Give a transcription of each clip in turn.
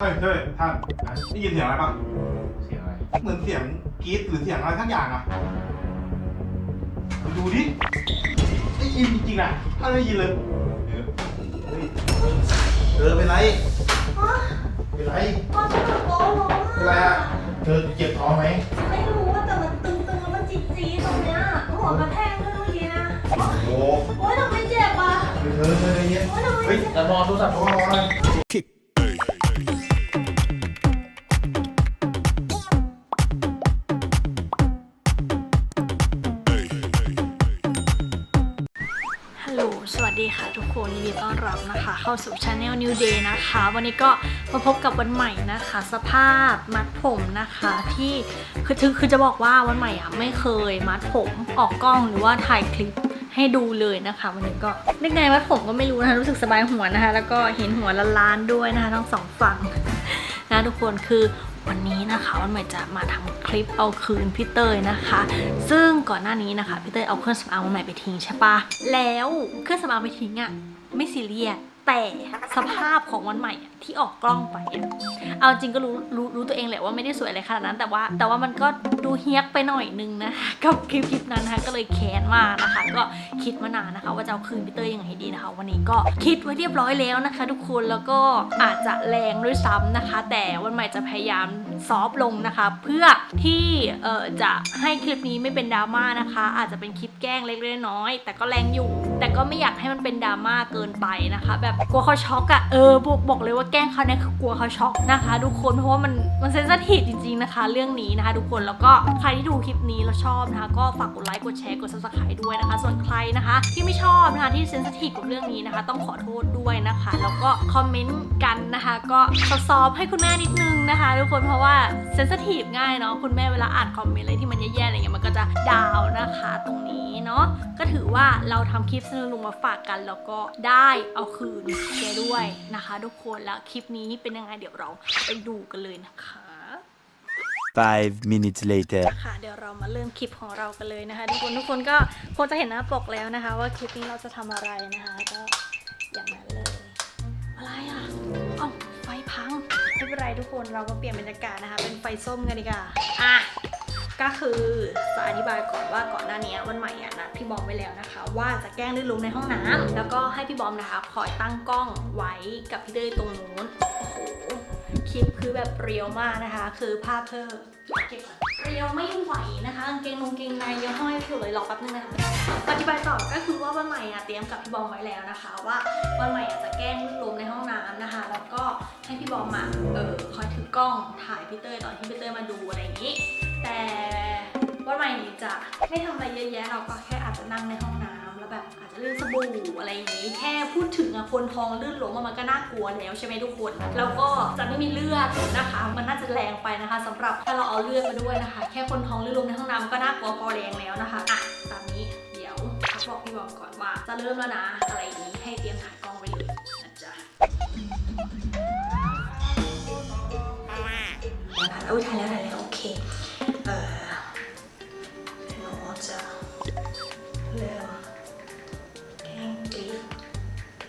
เฮ้ยเฮ้ยท่านได้ยินเสียงอะไรปะเสียงอะไรเหมือนเสียงกรี๊ดหรือเสียงอะไรทั้งอย่างอะไปดูดิได้ยินจริงๆนะท่านได้ยินเลยเออเฮ้ยเออเป็นไรเป็นไรพ่อฉันปวดโป๊ะลงเป็นไรอะเธอเจ็บท้องไหมไม่รู้ว่าแต่มันตึงๆแล้วมันจี๊ดๆตรงเนี้ยหัวกระแทกด้วยเมื่อกี้นะโอ้โหโอ๊ยทำไมเจ็บอะเธอเธอใจเย็นโอ๊ยทำไมเฮ้ยเจ็บแต่มองโทรศัพท์โอ้โหอะไร ยินดีต้อนรับนะคะ เข้าสู่ Channel New Day นะคะ วันนี้ก็มาพบกับวันใหม่นะคะ สภาพมัดผมนะคะที่คือคือคือจะบอกว่าวันใหม่อะไม่เคยมัดผมออกกล้องหรือว่าถ่ายคลิปให้ดูเลยนะคะ วันนี้ก็เรื่องไงมัดผมก็ไม่รู้นะคะรู้สึกสบายหัวนะคะ แล้วก็เห็นหัวล้านๆด้วยนะคะทั้งสองฝั่งนะทุกคนคือวันนี้นะคะวันใหม่จะมาทำคลิปเอาคืนพี่เตยนะคะ ซึ่งก่อนหน้านี้นะคะพี่เตยเอาเครื่องสำอางวันใหม่ไปทิ้งใช่ปะแล้วเครื่องสำอางไปทิ้งอะ่ะ ไม่ซีเรียสแต่สภาพของวันใหม่ที่ออกกล้องไปเอาจริงก็รู้รู้รู้ตัวเองแหละว่าไม่ได้สวยอะไรขนาดนั้น แต่ว่าแต่ว่ามันก็ดูเฮี้ยกไปหน่อยนึงนะคะกับคลิปคลิปนั้นนะคะก็เลยแค้นมากนะคะ ก็คิดมานานนะคะ ว่าจะเอาคืนพีเตยยังไงดีนะคะ วันนี้ก็คิดไว้เรียบร้อยแล้วนะคะ ทุกคนแล้วก็อาจจะแรงด้วยซ้ำนะคะ แต่วันใหม่จะพยายาม ซอฟลงนะคะ เพื่อที่เอ่อจะให้คลิปนี้ไม่เป็นดราม่านะคะ อาจจะเป็นคลิปแกล้งเล็กๆน้อยๆแต่ก็แรงอยู่ แต่ก็ไม่อยากให้มันเป็นดราม่าเกินไปนะคะ แบบกลัวเขาช็อกอะเออบอกบอกเลยว่าแกล้งเขาเนี่ยคือกลัวเขาช็อกนะคะทุกคนเพราะว่ามัน มันเซนซิทีฟจริงๆนะคะ เรื่องนี้นะคะ ทุกคนแล้วก็ใครที่ดูคลิปนี้แล้วชอบนะคะ ก็ฝากกดไลค์กดแชร์กด subscribe ด้วยนะคะ ส่วนใครนะคะ ที่ไม่ชอบนะคะที่เซนซิทีฟกับเรื่องนี้นะคะ ต้องขอโทษด้วยนะคะ แล้วก็คอมเมนต์กันนะคะ ก็ซอฟให้คุณแม่นิดนึงนะคะ ทุกคนเพราะว่าเซนซิทีฟง่ายเนาะคุณแม่เวลาอ่านคอมเมนต์อะไรที่มันแย่ๆอะไรเงี้ยมันก็จะดาวนะคะตรงนี้เนาะก็ถือว่าเราทำคลิปสนุกๆมาฝากกัน แล้วก็ได้เอาคืนแกด้วยนะคะ ทุกคนแล้วคลิปนี้เป็นยังไงเดี๋ยวเราไปดูกันเลยนะคะ Five minutes later. ค่ะเดี๋ยวเรามาเริ่มคลิปของเรากันเลยนะคะ ทุกคนทุกคนก็คงจะเห็นหน้าปกแล้วนะคะ ว่าคลิปนี้เราจะทำอะไรนะคะก็อย่างนั้นเลย อะไรอะเอ้าไฟพังไม่เป็นไรทุกคนเราก็เปลี่ยนบรรยากาศนะคะ เป็นไฟส้มกันดีกว่าอะก็คือจะอธิบายก่อนว่าก่อนหน้านี้วันใหม่อะนัดพี่บอมไว้แล้วนะคะ ว่าจะแกล้งลื่นล้มในห้องน้ำแล้วก็ให้พี่บอมนะคะคอยตั้งกล้องไว้กับพี่เต้ยตรงนู้นโอ้โห คลิปคือแบบเรียวมากนะคะ คือภาพเธอเก็บก่อนเรียวไม่ไหวนะคะกางเกงนงเกงในยังห้อยอยู่เลยรอแป๊บนึงนะคะอธิบายต่อก็คือว่าวันใหม่อะเตรียมกับพี่บอมไว้แล้วนะคะ ว่าวันใหม่อะจะแกล้งล้มในห้องน้ำนะคะ แล้วก็ให้พี่บอมอะเออคอยถือกล้องถ่ายพี่เต้ยตอนที่พี่เต้ยมาดูอะไรอย่างนี้ แต่วันใหม่จะไม่ทำอะไรเยอะแยะเราก็แค่อาจจะนั่งในห้องน้ำ แล้วแบบอาจจะลื่นสบู่อะไรอย่างนี้ แค่พูดถึงอะคนท้องลื่นล้มอะมันก็น่ากลัวแล้วใช่ไหมทุกคน แล้วก็จะไม่มีเลือดนะคะ มันน่าจะแรงไปนะคะสำหรับถ้าเราเอาเลือดมาด้วยนะคะ แค่คนท้องลื่นล้มในห้องน้ำมันก็น่ากลัวพอแรงแล้วนะคะอะตามนี้เดี๋ยวพักบอกพี่บอมก่อนว่า จะเริ่มแล้วนะอะไรอย่างนี้ให้เตรียมถ่ายกล้องไว้เลยนะจ๊ะถ่ายแล้วถ่ายแล้วถ่ายแล้วโอเค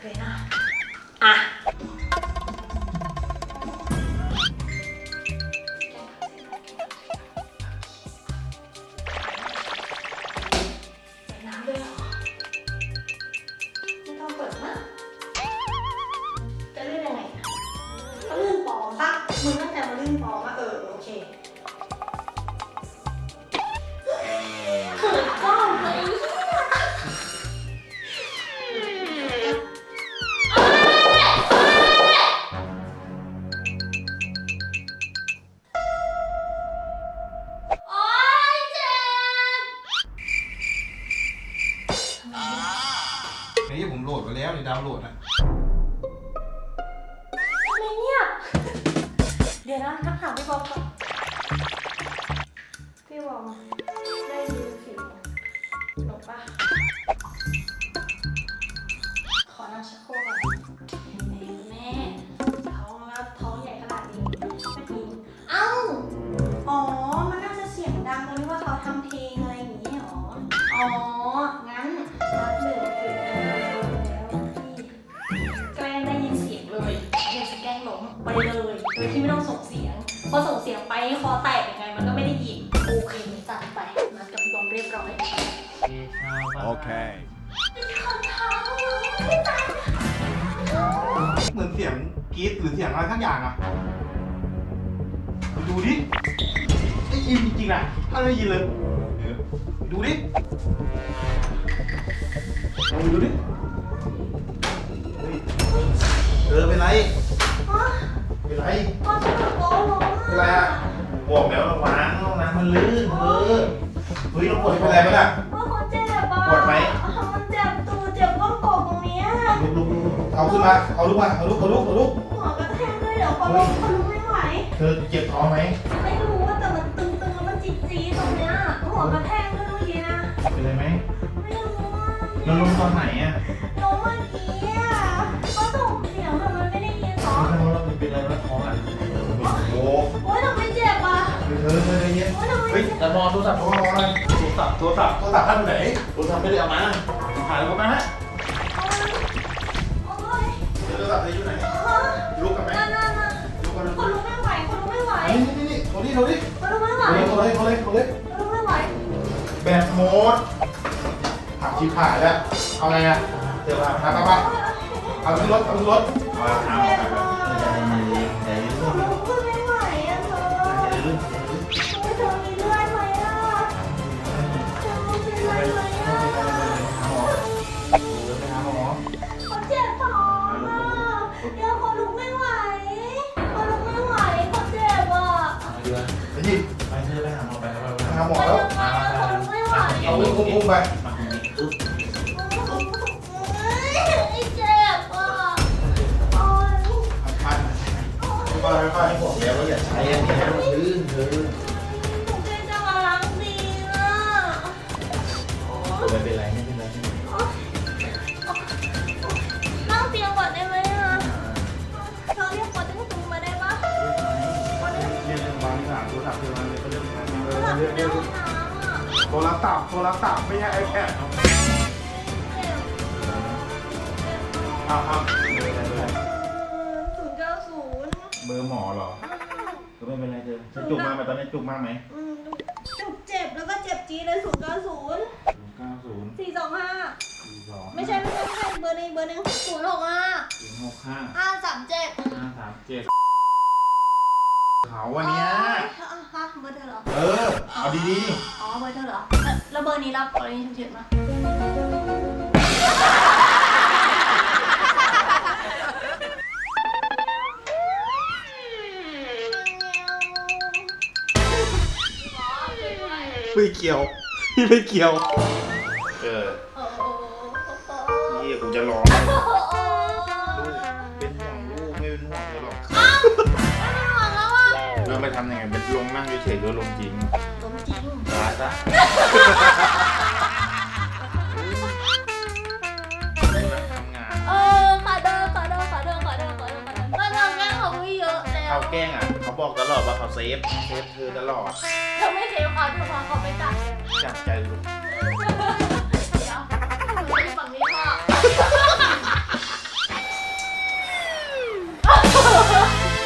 เลยนะ อะ นี่ผมโหลดไปแล้วในดาวน์โหลดนะทำไมเนี่ย เดี๋ยวนะนักถาวพี่บอลก่อนพี่บอลได้ยินเสียงหลบปะ คอแตกยังไงมันก็ไม่ได้ยินโอเคจัดไปนัดกับพี่บอมเรียบร้อย Okay. เหมือนเสียงกรี๊ดหรือเสียงอะไรทั้งอย่างอะไปดูดิได้ยินจริงๆนะถ้าได้ยินเลยเออไปดูดิลองไปดูดิเฮ้ยเออเป็นไร เป็นไร พ่อจะมาโกงหนูเป็นไรอะ บอกแล้วระวังห้องน้ำมันลื่นเออเฮ้ยเราปวดเป็นไรไหมล่ะพ่อเขาเจ็บอะปวดไหม มันเจ็บตูเจ็บก้นกบตรงเนี้ยลุกลุกลุกลุกเอาขึ้นมาเอาลุกมาเอาลุกเอาลุกเอาลุกหัวกระแทกด้วยเดี๋ยวเขาลุกเขาลุกไม่ไหว เธอเจ็บท้องไหมไม่รู้ว่าแต่มันตึงๆแล้วมันจี๊ดๆตรงเนี้ยหัวกระแทกด้วยเมื่อกี้นะเป็นไรไหมไม่รู้ว่าเราลงตอนไหนอะ เธอเธอใจเย็นโอ๊ยทำไมเฮ้ยเจ็บแต่มองโทรศัพท์โทรศัพท์โทรศัพท์โทรศัพท์โทรศัพท์ท่านไหนโทรศัพท์ไม่ได้เอามาถ่ายแล้วมาฮะโอ๊ยโทรศัพท์อยู่ไหนฮะลุกกันไหมนั่นนั่นนั่นลุกกันคนลุกไม่ไหวคนลุกไม่ไหวนี่นี่นี่โทรดิโทรดิคนลุกไม่ไหวโทรเลยโทรเลยโทรเลยคนลุกไม่ไหวแบตหมดหักชิบหายแล้วเอาไงอะเดี๋ยวมาไปไปเอาขึ้นรถเอาขึ้นรถมาทำ ไปไปไปบอกแล้วว่าอย่าใช้อันนี้มันลื่นเธอหนูแค่จะมาล้างดีอะไม่เป็นไรไม่เป็นไรนั่งเตียงก่อนได้ไหมอะเราเรียกปอเต็กตึงมาได้ปะปอเต็กตึงเรียนวางสามโทรศัพท์เรื่องอะไรก็เรื่องนั้นหลับเรื่องเรื่องโทรศัพท์โทรศัพท์ไม่ใช่ไอแพดเจ็บเอาเอา เบอร์หมอเหรอก็ไม่เป็นไรเธอจะจุกมากไหมตอนนี้จุกมากไหมอืมจุกเจ็บแล้วก็เจ็บจี๊ดเลยศูนย์เก้าศูนย์ศูนย์เก้าศูนย์สี่สองห้าสี่สองไม่ใช่ไม่ใช่ไม่ใช่เบอร์นี้เบอร์หนึงศูนย์หกห้าศูนย์หกห้าห้าสามเจ็ดห้าสามเจ็ดเขาวันเนี้ยฮะเบอร์เธอเหรอ เออ เอาดีอ๋อเบอร์เธอเหรอเอ่อแล้วเบอร์นี้รับกรณีฉุกเฉินมา ไม่เกี่ยว พี่ไม่เกี่ยว เออโอ้โหนี่กูจะร้องโอ้โหลูกเป็นห่วงลูกไม่เป็นห่วงเธอหรอกไม่ห่วงแล้วอะเราไปทำยังไงเป็นลงนั่งเฉยๆหรือลงจริงลมจริงตายซะทำงานเออขอเดินขอเดินขอเดินขอเดินขอเดินขอเดินก็เดินแม่ของพี่เยอะแล้วเขาแกล้งอะ เขาบอกตลอดว่าเขาเซฟเซฟเธอตลอดเธอไม่ เซฟเขาเธอพาเขาไปจับเลยจับใจลูกเดี๋ยวหนูอยู่ฝั่งนี้พ่อ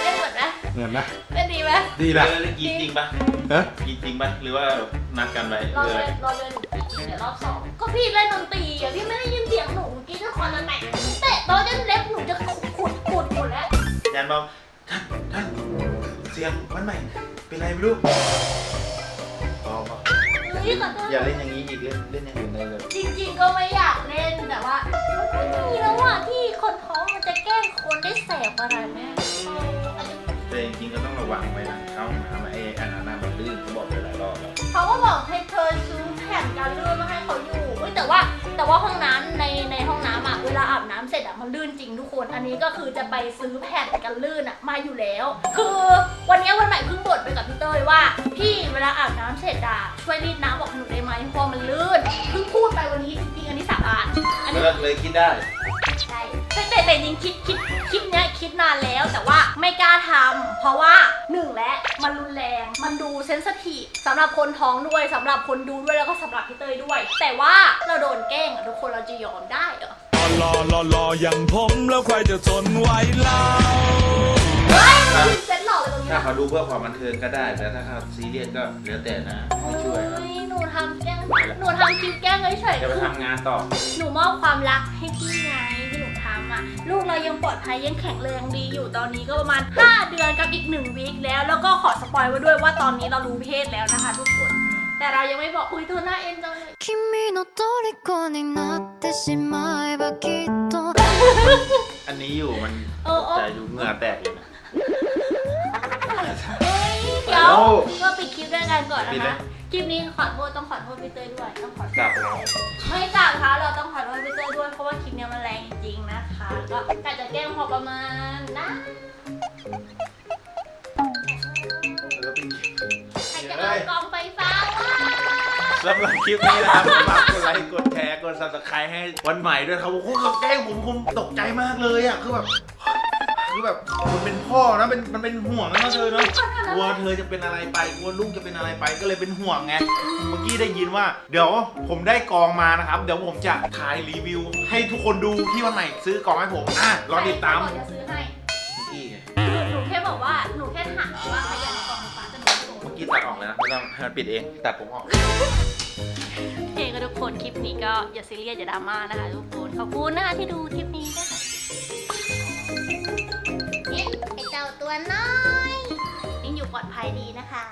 เล่นหมดไหมเหมือนนะเล่นดีไหมดีแล้ละวกินจริงปะฮะกินจริงปะหรือว่านัดกันไว้รอหรืออะไรเล่นรอเล่นเดี๋ยวรอบสองก็พี่เล่นดนตรีอะพี่ไม่ได้ยินเสียงหนูเมื่อกี้ก็คอนละแตะเตะโต๊ะจนเล็บหนูจะขุดขุดขุดหมดแล้วยันบอกท่านท่านเสียงวันใหม่เป็นไรไม่รู้บอกบอก เฮ้ยขอโทษอย่าเล่นอย่างนี้อีกเล่นเล่นอย่างอื่นได้เลยจริงๆก็ไม่อยากเล่นแต่ว่ามันไม่มีแล้วอะที่คนท้องมันจะแกล้งคนได้แสบอะไรแม่เอออันนี้แต่จริงๆก็ต้องระวังไว้นะเขาทำไอ้อันนั้นน่ะมันลื่นเขาบอกไปหลายรอบแล้วเขาก็บอกให้เธอซื้อแผ่นกันลื่นมาให้เขาอยู่เฮ้ยแต่ว่า แต่ว่าห้องน้ำในในห้องน้ำอะเวลาอาบน้ำเสร็จอะมันลื่นจริงทุกคน อันนี้ก็คือจะไปซื้อแผ่นกันลื่นอะมาอยู่แล้ว คือวันนี้วันใหม่เพิ่งบ่นไปกับพี่เต้ยว่า พี่เวลาอาบน้ำเสร็จอะช่วยรีดน้ำออกให้หนูได้ไหมเพราะมันลื่นเพิ่งพูดไปวันนี้จริงๆอันนี้สาบานอันนี้ก็เลยคิดได้ แต่แต่แต่จริงคิดคิดคลิปเนี้ยคิดนานแล้วแต่ว่าไม่กล้าทำเพราะว่าหนึ่งและมันรุนแรง มันดูเซนสทีฟสำหรับคนท้องด้วยสำหรับคนดูด้วยแล้วก็สำหรับพี่เตยด้วย แต่ว่าเราโดนแกล้งอะทุกคนเราจะยอมได้เหรอรอรอรออย่างผมแล้วใครจะทนไหวเล่าเฮ้ยเซ็ตหล่อเลยตรงนี้ถ้านะ เขาดูเพื่อความบันเทิงก็ได้ แต่ถ้าเขาซีเรียสก็แล้วแต่นะ ไม่ช่วยครับเฮ้ยหนูทำแกล้งหนูทำคลิปแกล้งเฉยๆจะไปคือทำงานต่อ หนูมอบความรักให้พี่ไงที่หนูทำ อ่ะ ลูกเรายังปลอดภัยยังแข็งแรงดีอยู่ตอนนี้ก็ประมาณ 5 เดือนกับอีก1วีคแล้ว แล้วก็ขอสปอยไว้ด้วยว่าตอนนี้เรารู้เพศแล้วนะคะทุกคน แต่เรายังไม่บอก อุ้ยเธอหน้าเอ็นจังเลย 君の虜になってしまえばきっと อันนี้อยู่มัน เออเออ ใจดูเหงื่อแตกอยู่นะ เฮ้ยเดี๋ยวก็ปิดคลิปด้วยกันก่อน ปิด นะ เล คะ ย คลิปนี้ขอโทษต้องขอโทษพี่เต้ยด้วยต้องขอโทษ กลับแล้ว ไม่กลับค่ะเราต้องขอโทษพี่เต้ยด้วยเพราะว่าคลิปเนี้ยมัน ก็กะจะแกล้งพอประมาณนะแล้วเป็นใครจะเอากองไฟฟ้าว่าสำหรับคลิปนี้นะครับฝากกดไลค์ กดแชร์ กด subscribe ให้วันใหม่ด้วยครับโอ้โหเขาแกล้งผมผมตกใจมากเลยอะ คือแบบ คือแบบมันเป็นพ่อนะเป็นมันเป็นห่วงนะเธอเนาะกลัวเธอจะเป็นอะไรไปกลัวลูกจะเป็นอะไรไปก็เลยเป็นห่วงไงเมื่อกี้ได้ยินว่า เดี๋ยวผมได้กองมานะครับ เดี๋ยวผมจะถ่ายรีวิว ให้ทุกคนดูที่วันใหม่ซื้อกองให้ผมอะรอติดตามใครจะซื้อให้นี่ไงหนูแค่บอกว่าหนูแค่ถามว่าใครอยากได้กองไฟฟ้าจะหนูไม่รู้เมื่อกี้ตัดออกเลยนะไม่ต้องให้มันปิดเองตัดผมออก โอเคก็ทุกคนคลิปนี้ก็อย่าซีเรียสอย่าดราม่านะคะทุกคนขอบคุณนะคะที่ดูคลิปนี้นะคะเอ๊ะไอ เจ้าตัวน้อยยังอยู่ปลอดภัยดีนะคะ